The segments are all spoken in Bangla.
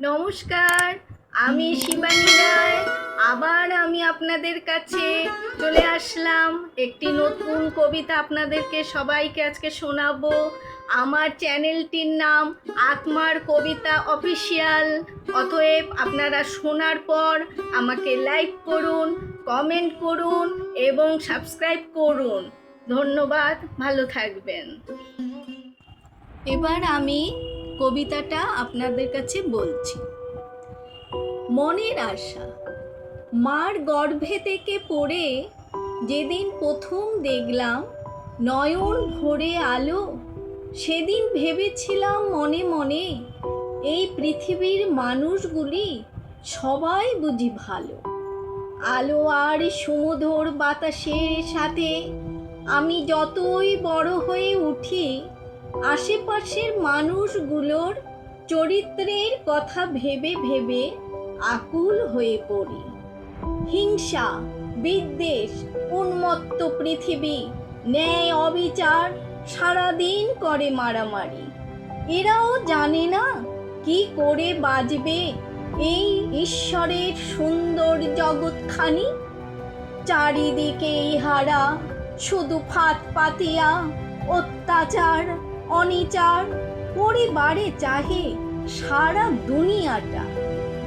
নমস্কার, আমি শিবানী রায়। আবার আমি আপনাদের কাছে চলে আসলাম একটি নতুন কবিতা আপনাদেরকে সবাইকে আজকে শোনাবো। আমার চ্যানেলটির নাম আত্মার কবিতা অফিসিয়াল। অতএব আপনারা শোনার পর আমাকে লাইক করুন, কমেন্ট করুন এবং সাবস্ক্রাইব করুন। ধন্যবাদ, ভালো থাকবেন। এবার আমি কবিতাটা আপনাদের কাছে বলছি। মনের আশা, মার গর্ভে থেকে পড়ে যেদিন প্রথম দেখলাম নয়ন ভরে আলো, সেদিন ভেবেছিলাম মনে মনে এই পৃথিবীর মানুষগুলি সবাই বুঝি ভালো। আলো আর সুমধুর বাতাসের সাথে আমি যতই বড় হয়ে উঠি আশেপাশের মানুষগুলোর চরিত্রের কথা ভেবে ভেবে আকুল হয়ে পড়ি। হিংসা, বিদ্বেষ, উন্মত্ত পৃথিবী, ন্যায় অবিচার সারাদিন করে মারামারি। এরাও জানে না কি করে বাজবে এই ঈশ্বরের সুন্দর জগৎখানি। চারিদিকে ইহারা শুধু ফাঁদ পাতিয়া, অত্যাচার অনিচার, পরিবারে চাহে সারা দুনিয়াটা।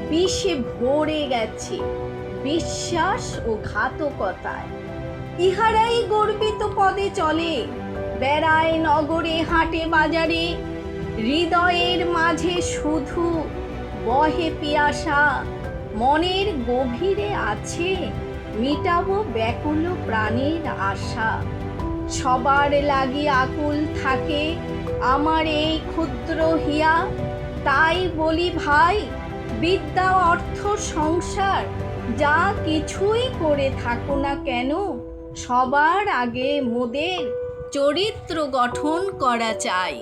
বিষে ভরে গেছে বিশ্বাস ও ঘাতকতায়। ইহারাই গর্বিত পদে চলে। বেড়ায় নগরে, হাটে, বাজারে, হৃদয়ের মাঝে শুধু বহে পিয়াসা। মনের গভীরে আছে মিটাবো ব্যাকুল প্রাণের আশা। সবার লাগি আকুল থাকে, আমার এই ক্ষুদ্র হিয়া। তাই বলি ভাই, বিদ্যা অর্থ সংসার, যা কিছুই করে থাকো না কেন? সবার আগে মোদের চরিত্র গঠন করা চাই।